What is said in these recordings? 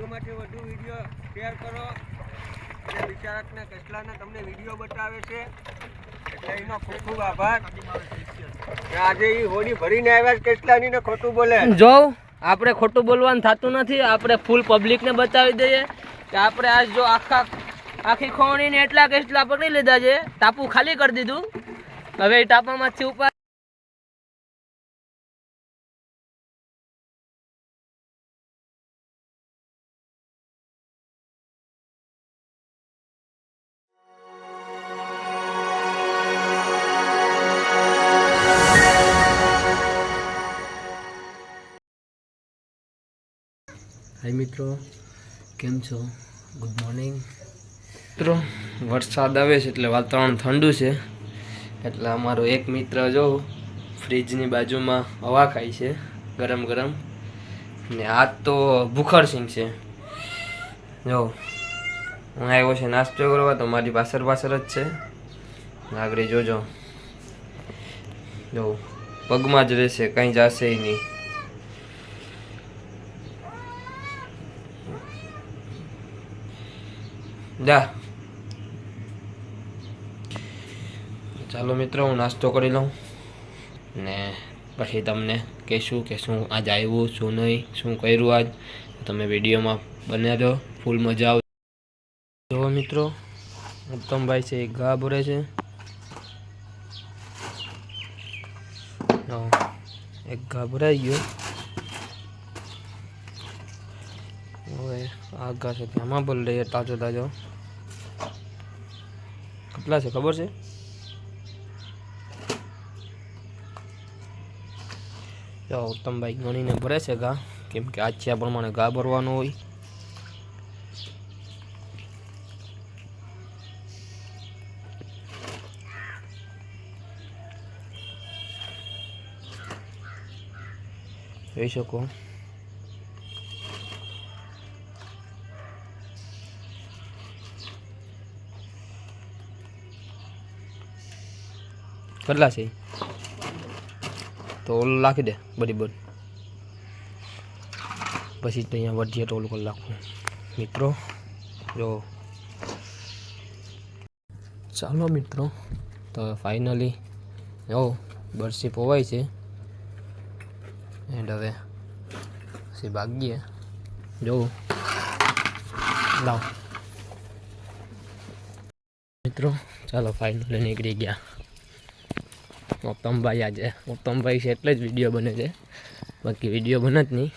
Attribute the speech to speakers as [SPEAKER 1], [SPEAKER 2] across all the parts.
[SPEAKER 1] વધુમાંથી વધુ video share કરો. અને વિચારકના કસલાના તમને વીડિયો બતાવે છે. એટલે એનો ખૂબ ખૂબ આભાર. આજે એ હોડી ભરીને આવ્યા છે કસલાની ને ખોટું બોલે.
[SPEAKER 2] જો, આપણે ખોટું બોલવાનું થતું નથી. આપણે ફૂલ પબ્લિકને બતાવી દઈએ કે આપણે આજ જો આખા, આખી ખોણીને એટલા કેટલા પકડી લીધા છે. ટાપુ ખાલી કરી દીધું. હવે એ ટાપામાંથી ઉપર હાય મિત્રો, કેમ છો? ગુડ મોર્નિંગ મિત્રો, વરસાદ આવે છે એટલે વાતાવરણ ઠંડુ છે. એટલે અમારો એક મિત્ર જો ફ્રીજની બાજુમાં હવા ખાય છે, ગરમ ગરમ. ને આ તો ભૂખરસિંહ છે. જો, હું આવ્યો છે નાસ્તો કરવા, તો મારી પાછળ પાછળ જ છે. આગળ જોજો. જો, પગમાં જ રહેશે, કંઈ જશે નહીં. જા ચાલો મિત્રો, હું નાસ્તો કરી લઉં. ને પછી તમને કહેશું કે શું આજ આવ્યું, શું નહીં, શું કર્યું આજ. તમે વિડીયોમાં બન્યા દો ફૂલ મજા આવ જો મિત્રો, ઉત્તમભાઈ છે એક ઘા ભરે છે એક ઘા ભરાઈ ગયો. હવે આ ઘા છે ત્યાંમાં ભરી લઈએ તાજો તાજો. કેટલા છે, ખબર છે? ઉત્તમભાઈ ગણીને ભરે છે ઘા કેમ કે આ પ્રમાણે ઘા ભરવાનો હોય. જોઈ શકો. કેટલા છે? તો ઓલું રાખી દે, બધી બધ પછી તો અહીંયા વધીએ તો ઓલું કરી મિત્રો, જો. ચાલો મિત્રો, તો ફાઇનલી જો બરસી પોવાય છે. એન્ડ હવે પછી ભાગીએ. જોઉં લાવ. મિત્રો, ચાલો ફાઇનલી નીકળી ગયા. ઉત્તમભાઈ આજે. ઉત્તમભાઈ છે એટલે જ વીડિયો બને છે. બાકી વીડિયો બને જ નહીં.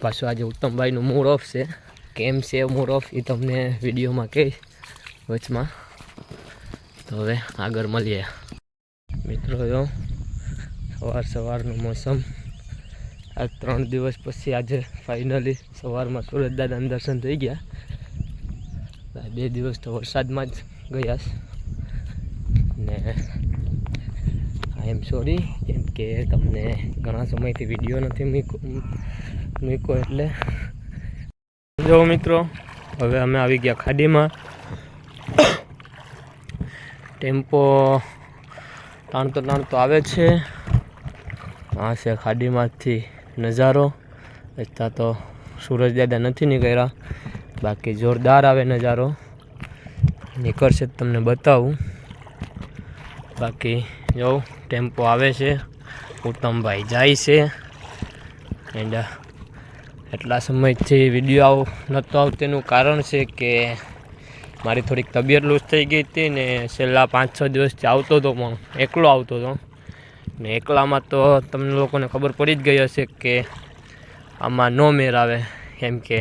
[SPEAKER 2] પાછું આજે ઉત્તમભાઈનું મૂડ ઓફ છે. કેમ છે મૂડ ઓફ એ તમને વિડીયોમાં કહીશ વચમાં. તો હવે આગળ મળીએ. મિત્રો, જો, સવાર સવારનું મોસમ. આ ત્રણ દિવસ પછી આજે ફાઇનલી સવારમાં સુરત દાદાના દર્શન થઈ ગયા. બે દિવસ તો વરસાદમાં જ ગયા છે. ને આઈ એમ સોરી કેમ કે તમને ઘણા સમયથી વીડિયો નથી મૂક્યો એટલે. જો મિત્રો, હવે અમે આવી ગયા ખાડીમાં. ટેમ્પો તાણતો તાણતો આવે છે. આ છે ખાડીમાંથી નજારો. અત્યારે તો સૂરજ દાદા નથી નીકળ્યા. બાકી જોરદાર આવે નજારો. નીકળશે તમને બતાવું. બાકી જો ટેમ્પો આવે છે. ઉત્તમભાઈ જાય છે. એન્ડ એટલા સમયથી વીડિયો આવ નહોતો આવતો. એનું કારણ છે કે મારી થોડીક તબિયત લૂઝ થઈ ગઈ હતી ને છેલ્લા પાંચ છ દિવસથી આવતો હતો, પણ એકલો આવતો હતો. ને એકલામાં તો તમને લોકોને ખબર પડી જ ગઈ હશે કે આમાં નો મેર આવે. એમ કે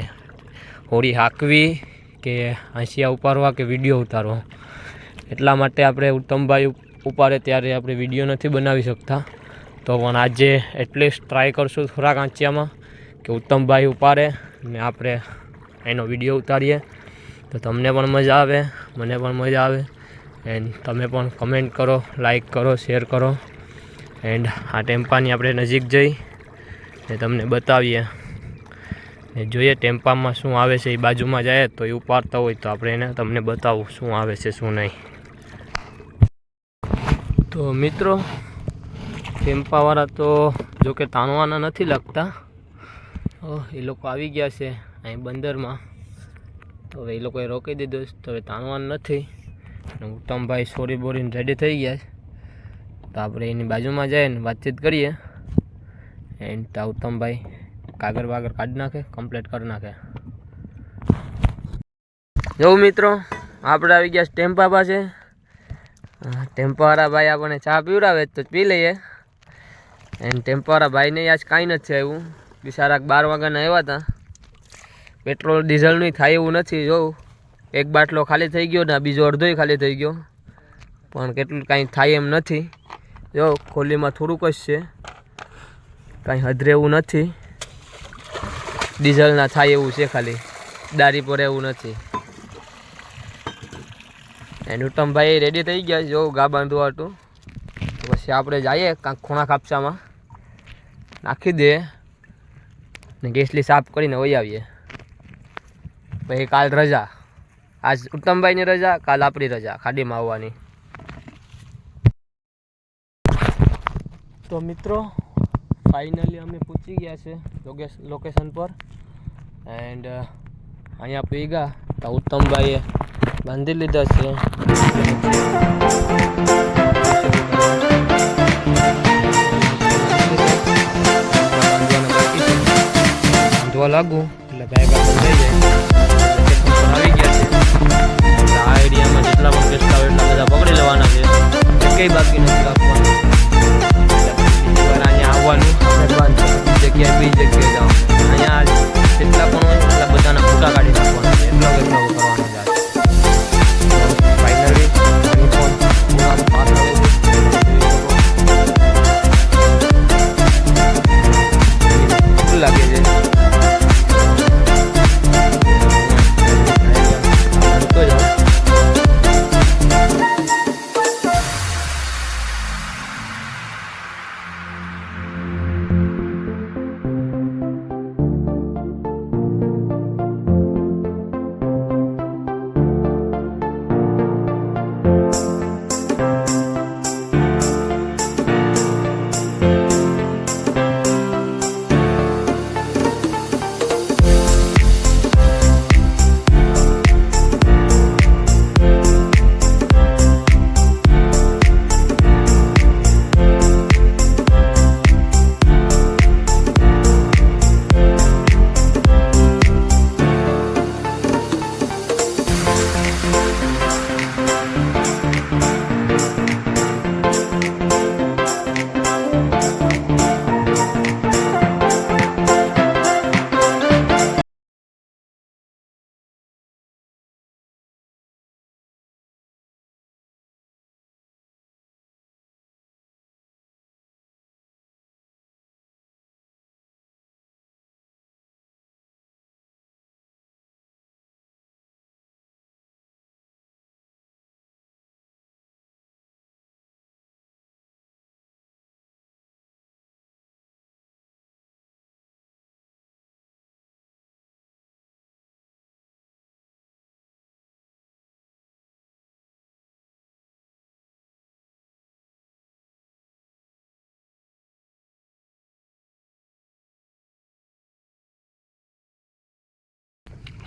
[SPEAKER 2] હોળી હાંકવી કે હાંસિયા ઉપાડવા કે વીડિયો ઉતારવો. એટલા માટે આપણે ઉત્તમભાઈ ઉપાડે ત્યારે આપણે વીડિયો નથી બનાવી શકતા. તો પણ આજે એટલીસ્ટ ટ્રાય કરશું થોડાક આંચિયામાં કે ઉત્તમભાઈ ઉપાડે ને આપણે એનો વીડિયો ઉતારીએ. તો તમને પણ મજા આવે, મને પણ મજા આવે. એન્ડ તમે પણ કમેન્ટ કરો લાઈક કરો શેર કરો. એન્ડ આ ટેમ્પાની આપણે નજીક જઈ ને તમને બતાવીએ. ને જોઈએ ટેમ્પામાં શું આવે છે, એ બાજુમાં જાય તો એ ઉપાડતા હોય તો આપણે એને તમને બતાવું શું આવે છે, શું નહીં. તો મિત્રો ટેમ્પાવાળા તો જો કે તાણવાના નથી લાગતા. એ લોકો આવી ગયા છે અહીં બંદરમાં. તો હવે એ લોકોએ રોકી દીધું. તો હવે તાણવાનું નથી. અને ઉત્તમભાઈ સોરી બોરીને રેડી થઈ ગયા છે. તો આપણે એની બાજુમાં જઈને વાતચીત કરીએ. એન્ડ તો ઉત્તમભાઈ કાગળ વાગર કાઢી નાખે કમ્પ્લીટ કરી નાખે. જો મિત્રો, આપણે આવી ગયા ટેમ્પા પાસે. ટેમ્પાવાળા ભાઈ આપણને ચા પીવડાવે તો પી લઈએ. એન્ડ ટેમ્પોવાળા ભાઈને આજ કાંઈ નથી આવ્યું. બિચારા બાર વાગ્યાના આવ્યા હતા. પેટ્રોલ ડીઝલનું થાય એવું નથી જોઉં એક બાટલો ખાલી થઈ ગયો ને બીજો અડધોય ખાલી થઈ ગયો. પણ કેટલું કાંઈ થાય એમ નથી. જો, ખોલીમાં થોડુંક જ છે. કાંઈ હદરે એવું નથી. ડીઝલના થાય એવું છે ખાલી. દારી પર એવું નથી. એન્ડ ઉત્તમભાઈ રેડી થઈ ગયા જો ગા બાંધવા હતું. પછી આપણે જઈએ કાંક ખૂણા ખાપસામાં. નાખી દઈએ ને ગેસલી સાફ કરીને વહી આવીએ. પછી કાલ રજા. આજ ઉત્તમભાઈની રજા, કાલ આપણી રજા, ખાડીમાં આવવાની. તો મિત્રો ફાઇનલી અમે પહોંચી ગયા છે લોકેશન પર. એન્ડ અહીંયા પી ગયા તો ઉત્તમભાઈએ બાંધી લીધા છે. બાંધવા લાગુ, એટલે ભાઈ બાંધવા થઈ જાય. ગયા આ એરિયામાં જેટલા પણ એટલા બધા પકડી લેવાના છે. કંઈ બાકી નથી રાખવાનું. અહીંયા આવવાનું. બીજી જગ્યાએ બીજી જગ્યાએ જવાનું. અહીંયા જેટલા પણ હોય એટલા બધાના ફોટા કાઢી નાખવાના એટલો એટલો કરવાનો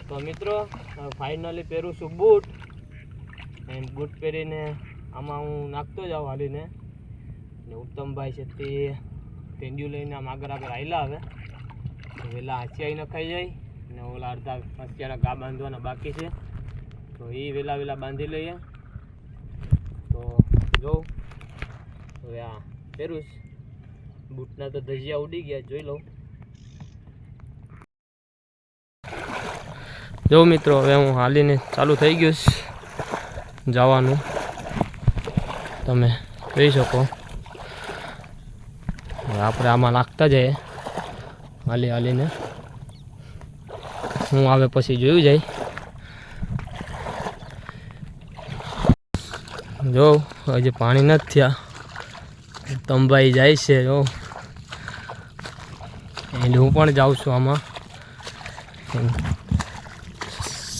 [SPEAKER 2] તો મિત્રો ફાઇનલી પહેરું છું બૂટ. એન્ડ બૂટ પહેરીને આમાં હું નાખતો જાઉં હાલીને. ને ઉત્તમભાઈ છે તે પેન્ડ્યુ લઈને આમ આગળ આગળ આવેલા આવે તો વહેલા હાંચી નખાઈ જાય. ને ઓલા અડધા હસિયાના ગા બાંધવાના બાકી છે. તો એ વહેલા વહેલા બાંધી લઈએ. તો જોઉં હવે આ પહેરું. બૂટના તો ધજિયા ઉડી ગયા, જોઈ લઉં. જો મિત્રો, હવે હું હાલીને ચાલુ થઈ ગયું છે. જવાનું. તમે જોઈ શકો. આપણે આમાં નાખતા જઈએ. હાલી હાલીને. હું આવે પછી જોયું જાય. જો, હજી પાણી નથી થયા. તંબાઈ જાય છે, જો. એટલે હું પણ જાઉં છું આમાં.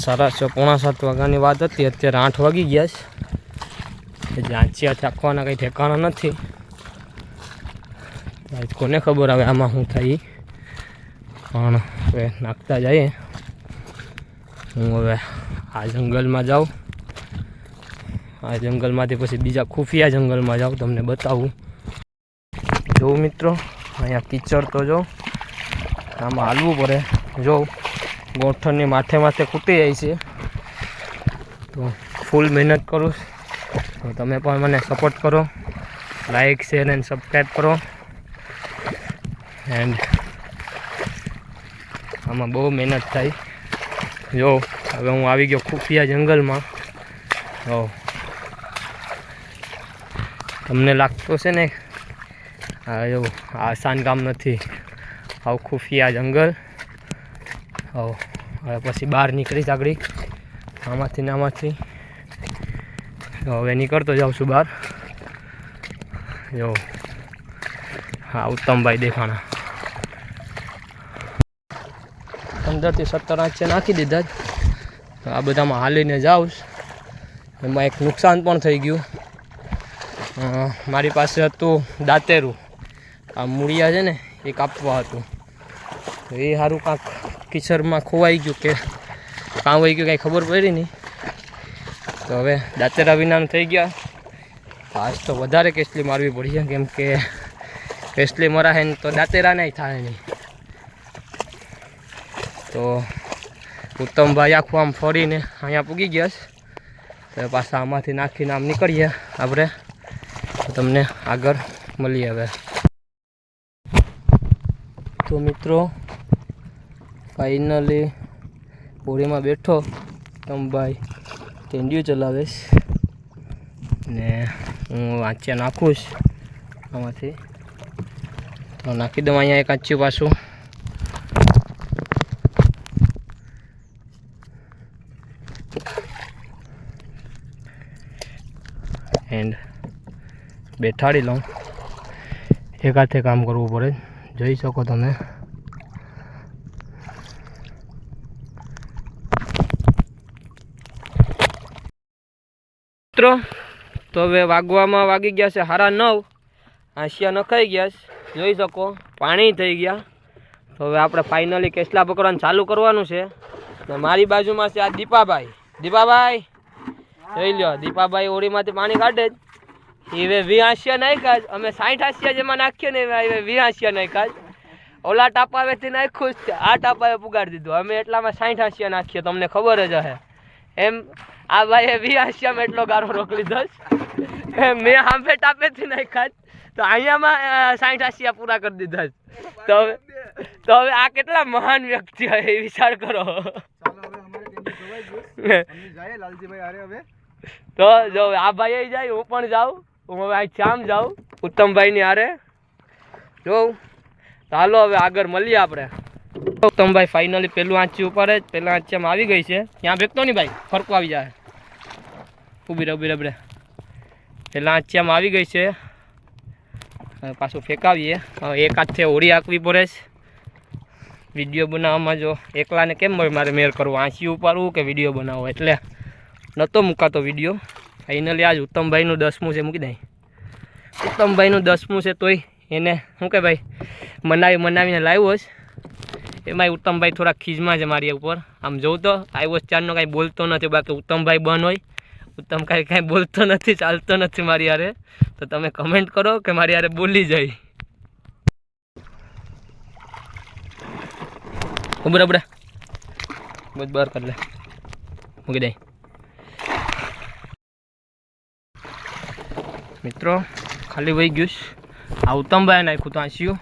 [SPEAKER 2] સાડા છ. પોણા સાત વાગ્યાની વાત હતી. અત્યારે આઠ વાગી ગયા છે. હજી આંચી ચાખવાના કંઈ ઠેકાણા નથી. આજ કોને ખબર આવે આમાં શું થાય ઈ. પણ હવે નાખતા જઈએ. હું હવે આ જંગલમાં જાઉં. આ જંગલમાંથી પછી બીજા ખુફિયા જંગલમાં જાઉં, તમને બતાવું. જોઉં મિત્રો, અહીંયા કીચડ તો જો. આમાં હાલવું પડે. જો. ગોઠણની માથે માથે ખૂટી જાય છે. તો ફૂલ મહેનત કરું તો તમે પણ મને સપોર્ટ કરો. લાઈક શેર એન્ડ સબસ્ક્રાઈબ કરો. એન્ડ આમાં બહુ મહેનત થાય. જો, હવે હું આવી ગયો ખુફિયા જંગલમાં. તો તમને લાગતું છે ને, આ જો, આસાન કામ નથી. આવું ખુફિયા જંગલ. હવ હવે પછી બહાર નીકળી આગળ. આમાંથી ને આમાંથી. હવે નીકળતો જાઉં છું બહાર. જો, હા, ઉત્તમભાઈ દેખાણા. પંદરથી સત્તર આંચ નાખી દીધા જ. આ બધામાં હાલીને જાઉં એમાં એક નુકસાન પણ થઈ ગયું. મારી પાસે હતું દાંતેરું. આ મૂળિયા છે ને એ કાપવા હતું. એ સારું કાંક કિચરમાં ખોવાઈ ગયું કે કાં વહી ગયું કાંઈ ખબર પડી નહીં. તો હવે દાંતેરા વિનાનું થઈ ગયા. આજ તો વધારે કેસલી મારવી પડી છે, કેમ કે કેસલી મરાશે ને તો દાંતેરા નહીં થાય નહીં. તો ઉત્તમભાઈ આખું આમ ફરીને અહીંયા પૂગી ગયા છે. તો પાછા આમાંથી નાખીને આમ નીકળીએ આપણે. તમને આગળ મળીએ હવે. તો મિત્રો ફાઇનલી હોળીમાં બેઠો. ઉત્તમભાઈ ભાઈ ચલાવે ચલાવીશ. ને હું વાંચ્યા નાખું છું આમાંથી. તો નાખી દઉં અહીંયા એક આંચ્યું પાછું. એન્ડ બેઠાડી લઉં. એક હાથે કામ કરવું પડે. જોઈ શકો તમે. મિત્રો, તો હવે વાગવામાં વાગી ગયા છે હારા નવ. આંસિયા નખાઈ ગયા છે. જોઈ શકો, પાણી થઈ ગયા. તો હવે આપણે ફાઇનલી કેસલા પકડવાનું ચાલુ કરવાનું છે. ને મારી બાજુમાં છે આ દીપાભાઈ. દીપાભાઈ, જોઈ લ્યો, દીપાભાઈ ઓળીમાંથી પાણી કાઢે જ. હવે વી હાંસિયા નાખ્યા જ. અમે સાઠ હાંસિયા જેમાં નાખીએ ને એવા વી હાંસિયા નાખ્યા જ. ઓલા ટાપાવેથી નાખ્યું જ આ ટાપાએ પુગાડી દીધું. અમે એટલામાં સાઠ હાંસિયા નાખીએ, તમને ખબર જ હશે એમ આ ભાઈએ વી હાંસિયામાં એટલો ગારો રોક લીધો જ મેં હાંફે ટાપેથી નહીં ખાત તો અહીંયામાં સાઠ હાંસિયા પૂરા કરી દીધા જ તો હવે તો હવે આ કેટલા મહાન વ્યક્તિ હોય એ વિચાર કરો. તો જો આ ભાઈ જાય હું પણ જાઉં. હું હવે અહીં શામ જાઉં ઉત્તમભાઈની હારે. જોઉં ચાલો હવે આગળ મળીએ આપણે. ઉત્તમભાઈ ફાઇનલી પેલું આંચી ઉપર જ પેલા આંચી આવી ગઈ છે. ત્યાં ભેગતો નહીં ભાઈ ફરકો આવી જાય. ઊભી રહે ઊભી રહે ઊભી આવી ગઈ છે. પાછું ફેંકાવીએ. એક હાથે હોળી આંકવી પડે છે. વીડિયો બનાવવામાં જો એકલાને કેમ મારે મેર કરવું. આંસી ઉપાડવું કે વીડિયો બનાવવો? એટલે નહોતો મુકાતો વીડિયો. ફાઇનલી આજ ઉત્તમભાઈનું દસમું છે. મૂકી દઈ ઉત્તમભાઈનું દસમું છે તોય એને શું કે ભાઈ? મનાવી મનાવીને લાવ્યો છે. એમાંય ઉત્તમભાઈ થોડા ખીજમાં છે મારી ઉપર. આમ જોઉં તો આવ્યો ચારનો કાંઈ બોલતો નથી. બાકી ઉત્તમભાઈ બન હોય. ઉત્તમ કાંઈ કાંઈ બોલતો નથી, ચાલતો નથી મારી હારે. તો તમે કમેન્ટ કરો કે મારી હારે બોલી જાય. ઉબરા ઉબરા બધ બહાર કરી લે. મૂકી દે. મિત્રો, ખાલી વહી ગયું. આ ઉત્તમભાઈ નાખ્યું તો આંસ્યું.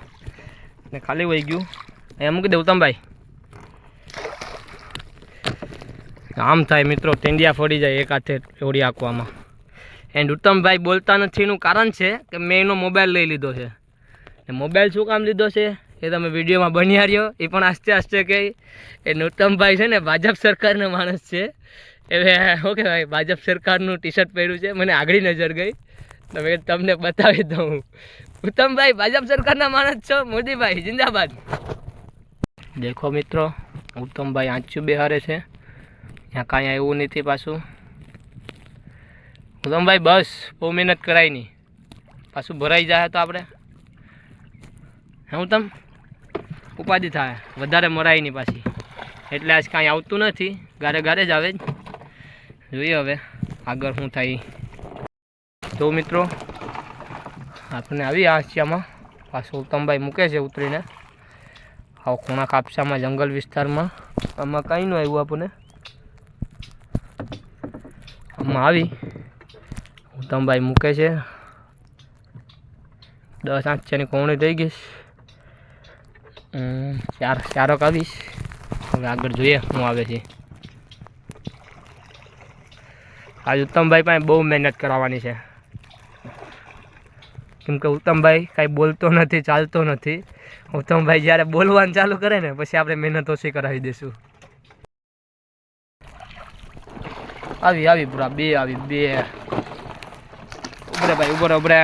[SPEAKER 2] ને ખાલી વહી ગયું. અહીંયા મૂકી દે ઉત્તમભાઈ. આમ થાય મિત્રો, ટેંડિયા ફરી જાય એક હાથે ઓળી આંકવામાં એન્ડ ઉત્તમભાઈ બોલતા નથી, એનું કારણ છે કે મેં એનો મોબાઈલ લઈ લીધો છે. ને મોબાઈલ શું કામ લીધો છે? એ તમે વિડીયોમાં બન્યા રહ્યો. એ પણ આસ્તે આસ્તે કહે. એ ઉત્તમભાઈ છે ને, ભાજપ સરકારના માણસ છે. એટલે શું કહેવાય ભાજપ સરકારનું ટી શર્ટ પહેર્યું છે. મને આગળી નજર ગઈ. તો મેં તમને બતાવી દઉં. ઉત્તમભાઈ, ભાજપ સરકારના માણસ છો? મોદીભાઈ, જિંદાબાદ. દેખો મિત્રો, ઉત્તમભાઈ આંચું બેહારે છે. ત્યાં કાંઈ આવ્યું નથી પાછું. ઉત્તમભાઈ બસ, બહુ મહેનત કરાય નહીં. પાછું ભરાઈ જાય તો આપણે. હે તમ? ઉપાધિ થાય. વધારે મરાય નહીં પાછી. એટલે આજ કાંઈ આવતું નથી. ગારે ગારે જ આવે જોઈએ હવે આગળ શું થાય. તો મિત્રો આપણે આવી આસિયામાં પાછું ઉત્તમભાઈ મૂકે છે ઉતરીને. આવો ખૂણા કાપસામાં, જંગલ વિસ્તારમાં. આમાં કાંઈ ન આવ્યું આપણને. આમાં આવી. ઉત્તમભાઈ મૂકે છે. દસ આંચાની કોવણી થઈ ગઈ ચાર, ચારક આવીશ. હવે આગળ જોઈએ હું આવે છે. આજ ઉત્તમભાઈ પાસે બહુ મહેનત કરાવવાની છે. કેમ કે ઉત્તમભાઈ કાંઈ બોલતો નથી, ચાલતો નથી. ઉત્તમભાઈ જ્યારે બોલવાનું ચાલુ કરે ને, પછી આપણે મહેનત ઓછી કરાવી દઈશું. આવી આવી પૂરા, બે આવી, બે. ઉભરે ભાઈ, ઉભરે ઉભરે.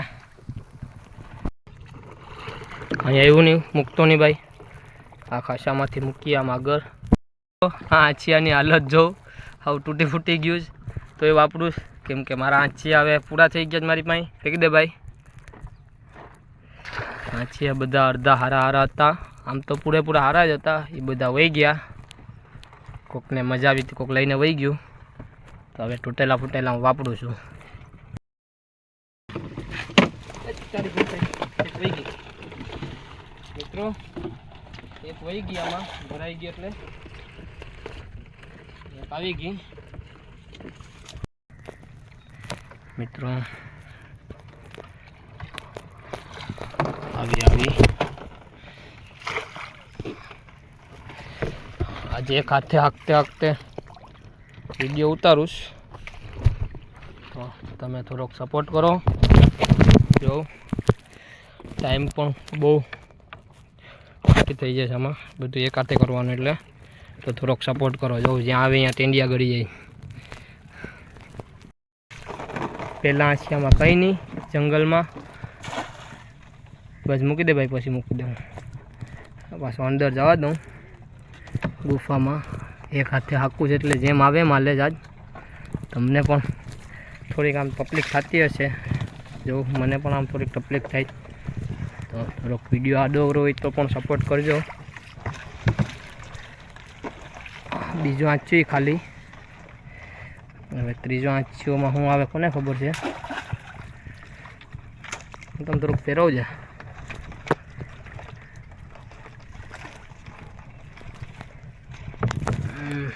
[SPEAKER 2] અહીંયા એવું નહીં, મૂકતો નહીં ભાઈ. આ ખાસામાંથી મૂકીએ આમ આગળ. આ આંચિયાની હાલત જોઉં. હવે તૂટી ફૂટી ગયું જ તો એ વાપરું. કેમ કે મારા આંચિયા હવે પૂરા થઈ ગયા જ મારી પાસે. ફેંકી દે ભાઈ. આંચિયા બધા અડધા હારા હારા હતા. આમ તો પૂરેપૂરા હારા જ હતા. એ બધા વહી ગયા. કોકને મજા આવી હતી, કોક લઈને વહી ગયું. તો હવે તૂટેલા ફૂટેલા હું વાપરું છું. મિત્રો એક વહી ગઈ આમાં ભરાઈ ગઈ એટલે. એક આવી ગઈ. મિત્રો આવી આવી. આજે એક હાથે હાંકતે હાંકતે વીડિયો ઉતારું છું. તો તમે થોડોક સપોર્ટ કરો. જો ટાઈમ પણ બહુ નક્કી થઈ જશે આમાં. બધું એક હાથે કરવાનું એટલે. તો થોડોક સપોર્ટ કરો. જો, જ્યાં આવે ત્યાં ટેંડિયા ગળી જાય. પહેલાં આશિયામાં કંઈ નહીં. જંગલમાં. બસ મૂકી દે ભાઈ, પછી મૂકી દઉં. પાછું અંદર જવા દઉં. ગુફામાં. એક હાથે હાકું છે એટલે જેમ આવે એમ હાલે જ આજ. તમને પણ થોડીક આમ તકલીફ થતી હશે. જો મને પણ આમ થોડીક તકલીફ થાય. તો થોડોક વીડિયો આડો હોય તો પણ સપોર્ટ કરજો. બીજો આંચ્યું ખાલી. હવે ત્રીજો આંચ્યોમાં શું આવે કોને ખબર છે. હું તમે થોડુંક ફેરવજે હમ.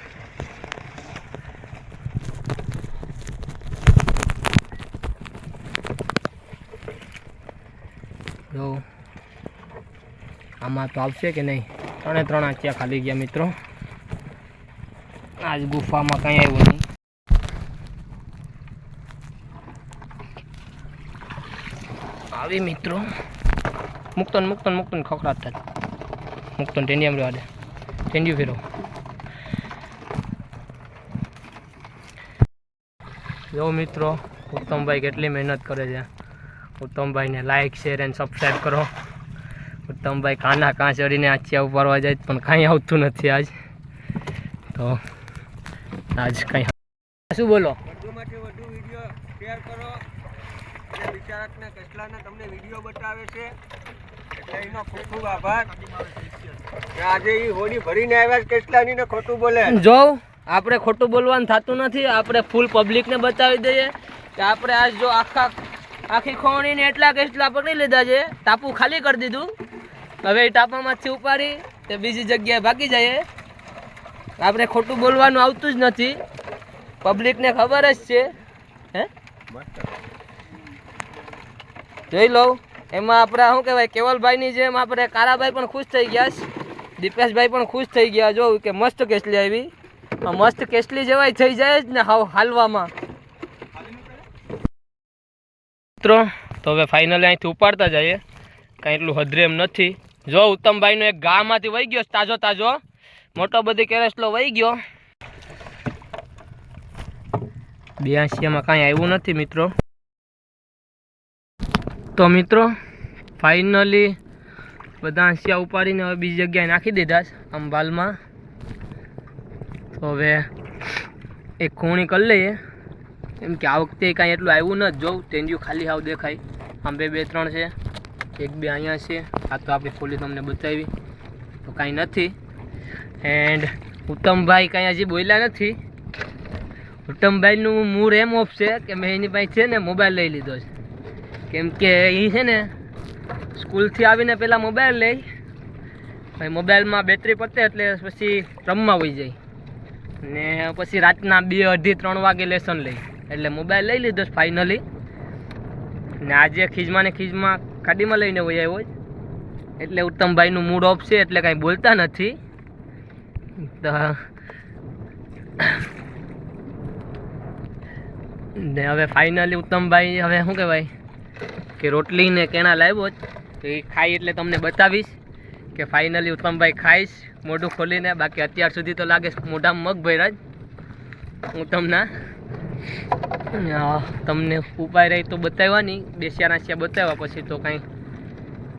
[SPEAKER 2] જો આમાં તો આવશે કે નહીં? ત્રણે ત્રણ આંચિયા ખાલી ગયા મિત્રો. આજ ગુફામાં કંઈ આવ્યું નહીં. આવી મિત્રો. મુક્તન મુક્તન મુક્તન ખખડાટ થાય. મુક્તન ટેન્ડિયમ રહેવા દે ટેન્ડિયું ફેરો. જો મિત્રો, ઉત્તમભાઈ કેટલી મહેનત કરે છે. ઉત્તમભાઈને લાઈક શેર એન્ડ સબસ્ક્રાઈબ કરો. ઉત્તમભાઈ કાના કાં ચડીને આચિયા ઉપાડવા જાય પણ કાંઈ આવતું નથી આજ. તો આજ કાંઈ શું બોલો?
[SPEAKER 1] શેર કરો. અને વિચારકને કચલાને તમને વીડિયો બતાવે છે એટલે એનો ખૂબ ખૂબ આભાર. આજે એ હોડી ભરીને આવ્યા છે કચલાની ને ખોટું બોલે.
[SPEAKER 2] જો આપણે ખોટું બોલવાનું થતું નથી આપણે ફૂલ પબ્લિકને બતાવી દઈએ કે આપણે આજ જો આખા આખી ખોણીને એટલા કેટલા પકડી લીધા છે ટાપુ ખાલી કરી દીધું. હવે એ ટાપામાંથી ઉપાડી તે બીજી જગ્યાએ ભાગી જઈએ આપણે ખોટું બોલવાનું આવતું જ નથી. પબ્લિકને ખબર જ છે. હે? જોઈ લઉં. એમાં આપણે શું કહેવાય? કેવલભાઈની જેમ આપણે કારાભાઈ પણ ખુશ થઈ ગયા છે. દીપેશભાઈ પણ ખુશ થઈ ગયા. જોઉં કે મસ્ત કેસલી આવી. મસ્ત કેસલી જેવાય થઈ જાય જ ને હાવ હાલવામાં. મિત્રો, તો હવે ફાઇનલી અહીંથી ઉપાડતા જઈએ. કાંઈ એટલું હદરે એમ નથી. જો ઉત્તમભાઈનો એક ગામાંથી વહી ગયો તાજો તાજો. મોટો બધી કેરેસલો વહી ગયો. બ્યાસીમાં કાંઈ આવ્યું નથી, મિત્રો. તો મિત્રો, ફાઇનલી બધા હંસિયા ઉપાડીને હવે બીજી જગ્યાએ નાખી દીધા છે અંબાલમાં તો હવે એક ખૂણી કરી લઈએ. એમ કે આ વખતે કાંઈ એટલું આવ્યું નથી જોઉં. તેંજ્યું ખાલી હાવ દેખાય. આમ બે બે ત્રણ છે. એક બે અહીંયા છે. આ તો આપણી ખોલી તમને બતાવી. તો કાંઈ નથી. એન્ડ ઉત્તમભાઈ કાંઈ હજી બોલ્યા નથી. ઉત્તમભાઈનું મૂળ એમ ઓફ છે કે મેં એની પાસે છે ને મોબાઈલ લઈ લીધો છે. કેમ કે એ છે ને સ્કૂલથી આવીને પહેલાં મોબાઈલ લઈ. પછી મોબાઈલમાં બેટરી પતે એટલે પછી રમવા હોઈ જાય. ને પછી રાતના બે અઢી ત્રણ વાગે લેસન લઈ. એટલે મોબાઈલ લઈ લીધો ફાઇનલી ને આજે ખીજમાં ને ખીજમાં ગાડીમાં લઈને વહી આવ્યો જ. એટલે ઉત્તમભાઈનું મૂડ ઓફ છે, એટલે કાંઈ બોલતા નથી. તો ને હવે ફાઇનલી ઉત્તમભાઈ હવે શું કહેવાય? કે રોટલી ને કેણા લાવ્યો જ. તો એ ખાઈ એટલે તમને બતાવીશ કે ફાઇનલી ઉત્તમભાઈ ખાઈશ, મોઢું ખોલીને. બાકી અત્યાર સુધી તો લાગે મોઢામાં મગ ભર્યા જ. ઉત્તમના તમને ઉપાય રહી તો બતાવવાની. બેસ્યા નાસ્યા બતાવ્યા પછી તો કાંઈ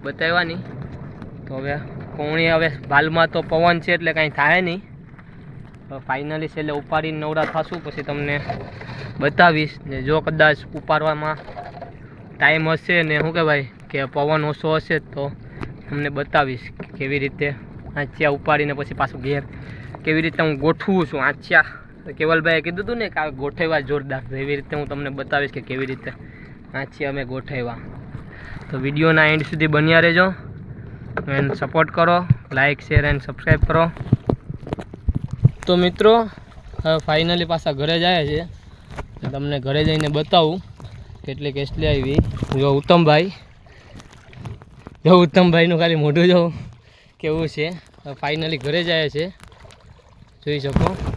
[SPEAKER 2] બતાવવાની. તો હવે કોણી હવે હાલમાં તો પવન છે એટલે કાંઈ થાય નહીં. ફાઇનલી છેલ્લે ઉપાડીને નવરા થશું, પછી તમને બતાવીશ. ને જો કદાચ ઉપાડવામાં ટાઈમ હશે ને શું કહેવાય, કે પવન ઓછો હશે તો તમને બતાવીશ કેવી રીતે આંચ્યા ઉપાડીને પછી પાછું ઘેર કેવી રીતે હું ગોઠવું છું આંચિયા. કેવલભાઈએ કીધું હતું ને કે આ ગોઠવ્યા જોરદાર એવી રીતે હું તમને બતાવીશ કે કેવી રીતે આછી અમે ગોઠવ્યા. તો વિડીયોના એન્ડ સુધી બન્યા રહેજો એન્ડ સપોર્ટ કરો લાઇક શેર એન્ડ સબસ્ક્રાઈબ કરો. તો મિત્રો, હવે ફાઇનલી પાછા ઘરે જાય છે. તમને ઘરે જઈને બતાવું કેટલી કેસલી આવી. જો ઉત્તમભાઈ, જો ઉત્તમભાઈનું ખાલી મોઢું જો કેવું છે. ફાઇનલી ઘરે જાય છે. જોઈ શકો.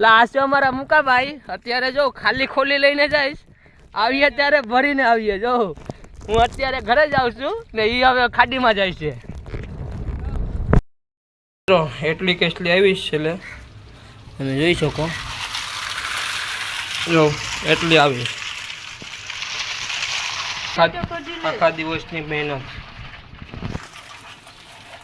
[SPEAKER 2] લા આ છે અમારા મુકાભાઈ. અત્યારે જો ખાલી ખોલી લઈને જઈશ. આવીએ ત્યારે ભરીને આવીએ. જો, હું અત્યારે ઘરે જાઉં છું ને એ હવે ખાડીમાં જાય છે. એટલી કેટલી આવી છે એટલે તમે જોઈ શકો. જો, એટલી આવી આખા દિવસની મહેનત.